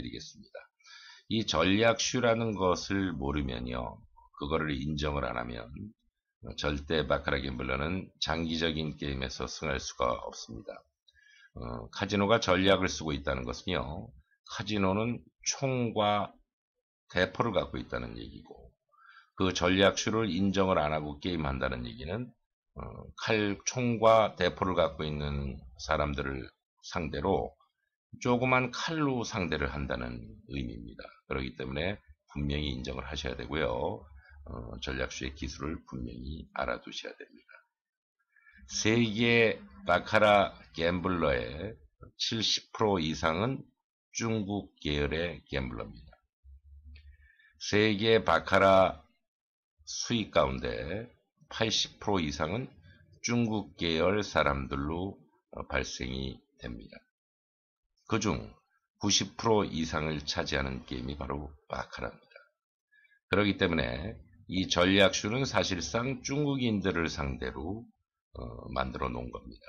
드리겠습니다. 이 전략슈라는 것을 모르면요. 그거를 인정을 안 하면 절대 바카라 갬블러는 장기적인 게임에서 승할 수가 없습니다. 어, 카지노가 전략을 쓰고 있다는 것은요. 카지노는 총과 대포를 갖고 있다는 얘기고 그 전략슈를 인정을 안 하고 게임한다는 얘기는 어, 칼, 총과 대포를 갖고 있는 사람들을 상대로 조그만 칼로 상대를 한다는 의미입니다. 그렇기 때문에 분명히 인정을 하셔야 되고요. 어, 전략수의 기술을 분명히 알아두셔야 됩니다. 세계 바카라 갬블러의 70% 이상은 중국 계열의 갬블러입니다. 세계 바카라 수익 가운데 80% 이상은 중국 계열 사람들로 어, 발생이 됩니다. 그중 90% 이상을 차지하는 게임이 바로 바카라입니다. 그렇기 때문에 이 전략슈는 사실상 중국인들을 상대로 어, 만들어 놓은 겁니다.